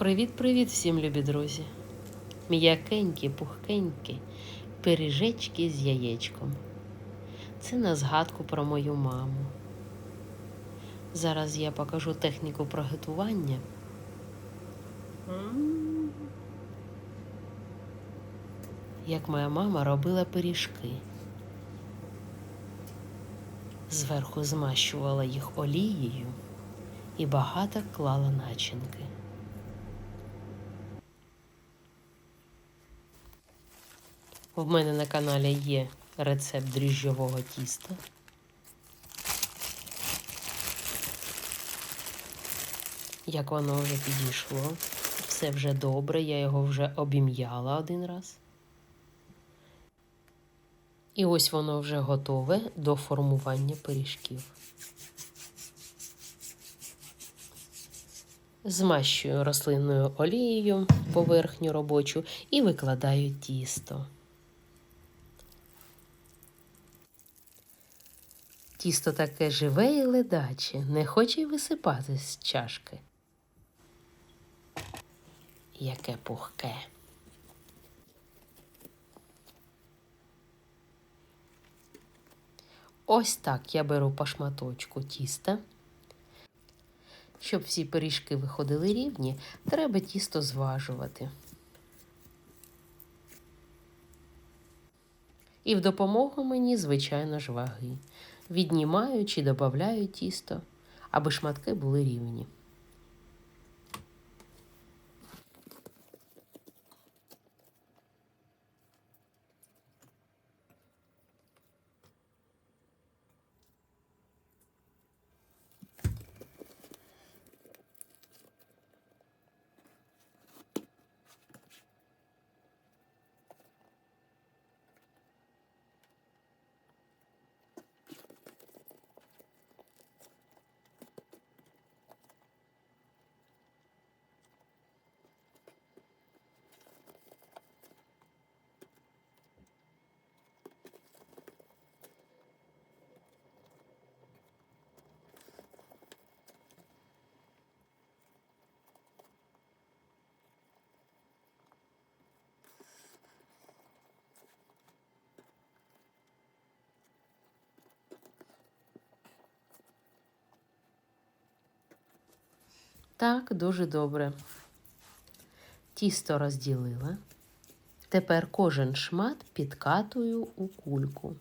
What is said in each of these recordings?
Привіт-привіт всім, любі друзі! М'якенькі, пухкенькі, пиріжечки з яєчком. Це на згадку про мою маму. Зараз я покажу техніку приготування. Як моя мама робила пиріжки. Зверху змащувала їх олією і багато клала начинки. В мене на каналі є рецепт дріжджового тіста. Як воно вже підійшло. Все вже добре, я його вже обім'яла один раз. І ось воно вже готове до формування пиріжків. Змащую рослинною олією поверхню робочу і викладаю тісто. Тісто таке живе і ледаче, не хоче й висипати з чашки. Яке пухке. Ось так я беру по шматочку тіста. Щоб всі пиріжки виходили рівні, треба тісто зважувати. І в допомогу мені, звичайно ж, ваги. Віднімаю чи додаю тісто, аби шматки були рівні. Так, дуже добре. Тісто розділила. Тепер кожен шмат підкатую у кульку.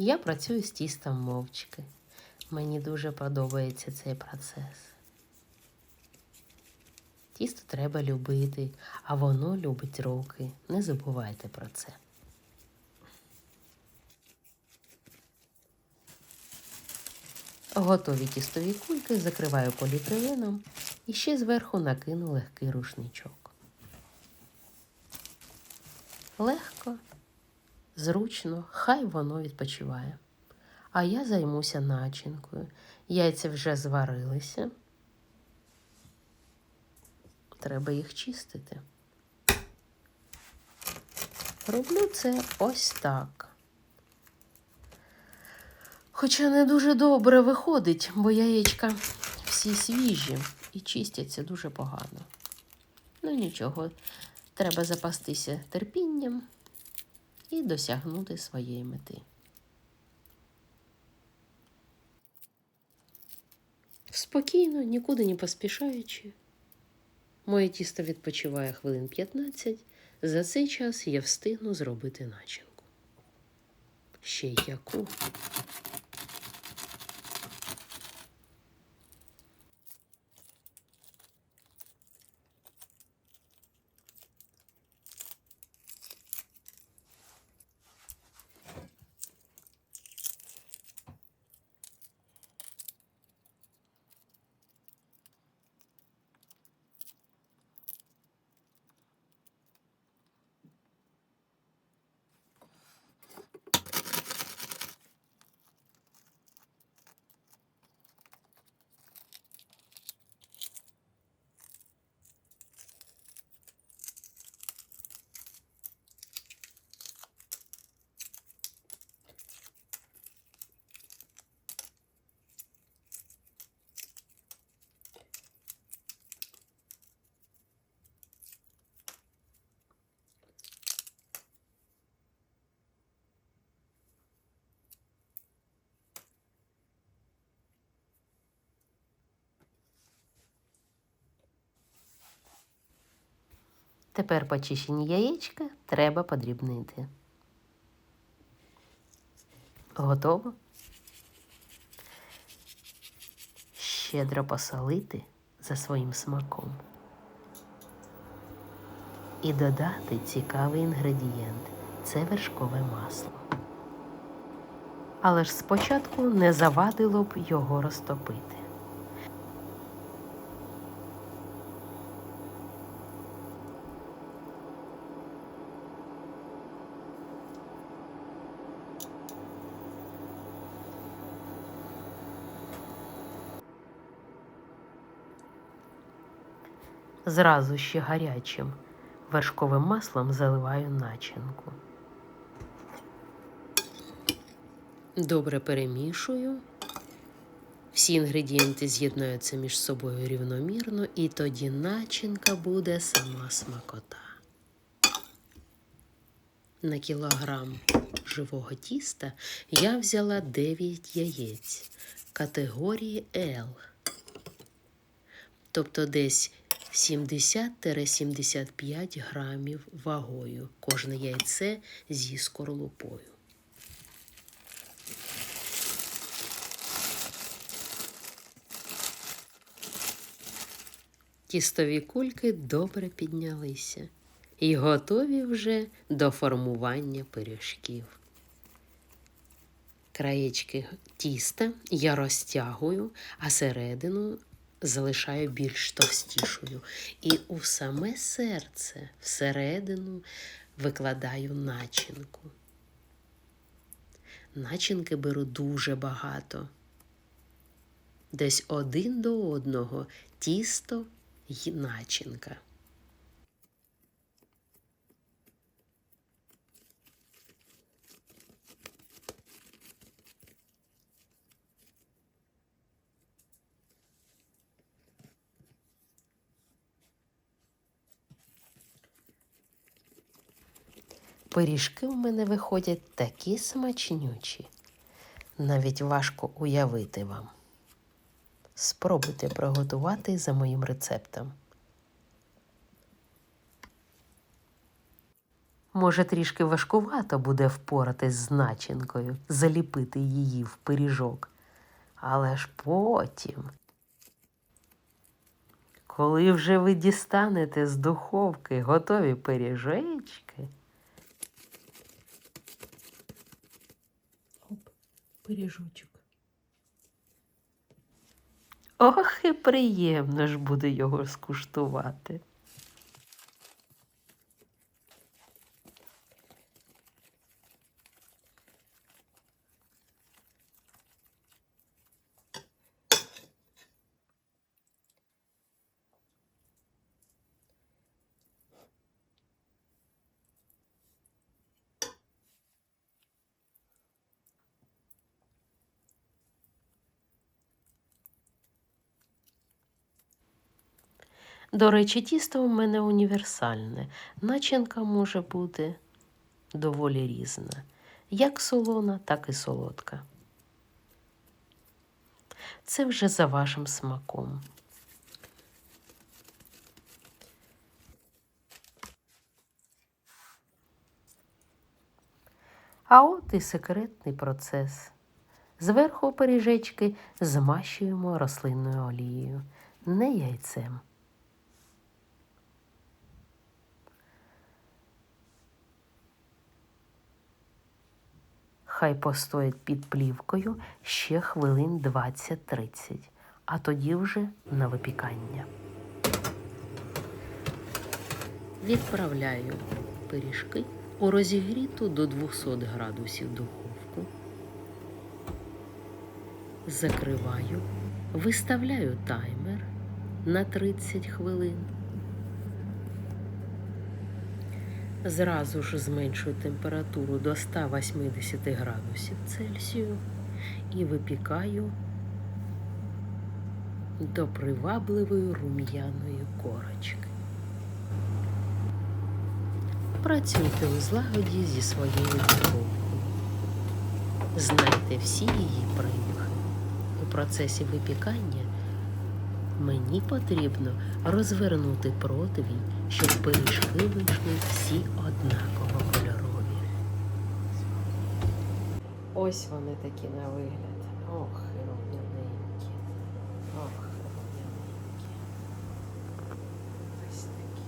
Я працюю з тістом мовчки. Мені дуже подобається цей процес. Тісто треба любити, а воно любить руки. Не забувайте про це. Готові тістові кульки закриваю поліпривином і ще зверху накину легкий рушничок. Легко зручно, хай воно відпочиває. А я займуся начинкою. Яйця вже зварилися. Треба їх чистити. Роблю це ось так. Хоча не дуже добре виходить, бо яєчка всі свіжі і чистяться дуже погано. Ну нічого, треба запастися терпінням і досягнути своєї мети. Спокійно, нікуди не поспішаючи. Моє тісто відпочиває хвилин 15. За цей час я встигну зробити начинку. Ще й яку. Тепер почищені яєчка треба подрібнити. Готово? Щедро посолити за своїм смаком. І додати цікавий інгредієнт це вершкове масло. Але ж спочатку не завадило б його розтопити. Зразу ще гарячим вершковим маслом заливаю начинку. Добре перемішую. Всі інгредієнти з'єднаються між собою рівномірно, і тоді начинка буде сама смакота. На кілограм живого тіста я взяла 9 яєць категорії L, тобто десь 70-75 грамів вагою кожне яйце зі скорлупою. Тістові кульки добре піднялися і готові вже до формування пиріжків. Краєчки тіста я розтягую, а середину залишаю більш товстішою. І у саме серце всередину викладаю начинку. Начинки беру дуже багато. Десь один до одного тісто й начинка. Пиріжки в мене виходять такі смачнючі. Навіть важко уявити вам. Спробуйте приготувати за моїм рецептом. Може, трішки важкувато буде впоратись з начинкою, заліпити її в пиріжок. Але ж потім, коли вже ви дістанете з духовки готові пиріжечки, пиріжочок. Ох, і приємно ж буде його скуштувати. До речі, тісто у мене універсальне. Начинка може бути доволі різна, як солона, так і солодка. Це вже за вашим смаком. А от і секретний процес. Зверху пиріжечки змащуємо рослинною олією, не яйцем. Хай постоять під плівкою ще хвилин 20-30, а тоді вже на випікання. Відправляю пиріжки у розігріту до 200 градусів духовку. Закриваю, виставляю таймер на 30 хвилин. Зразу ж зменшую температуру до 180 градусів Цельсію і випікаю до привабливої рум'яної корочки. Працюйте у злагоді зі своєю духовкою. Знайте всі її примхи. У процесі випікання Мені потрібно розвернути противінь, щоб пиріжки вийшли всі однаково кольорові. Ось вони такі на вигляд. Ох, і рум'яненькі. Ох, і рум'яненькі. Ось такі.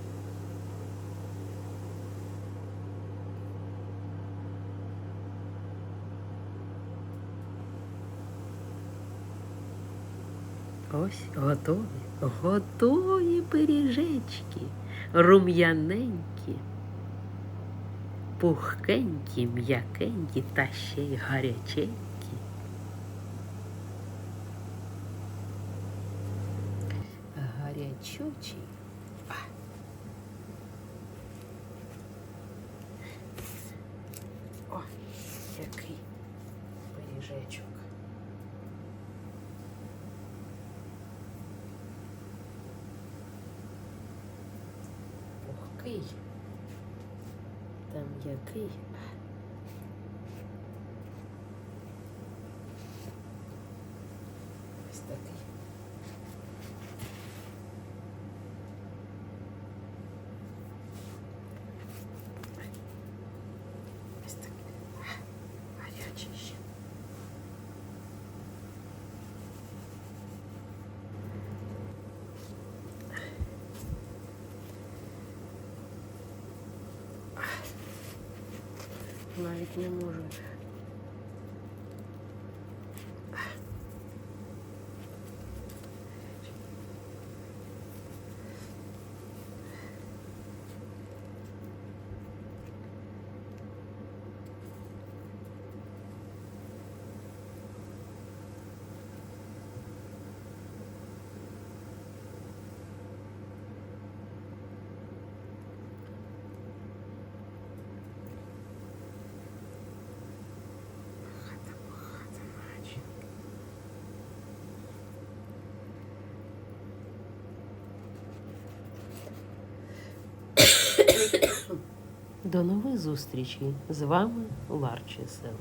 Ось готові, готові пиріжечки, рум'яненькі, пухкенькі, м'якенькі та ще й гаряченькі. Який. Ось такий. Ось такий. Гарячий ще. Навіть не можу. До нових зустрічей. З вами Ларчесел.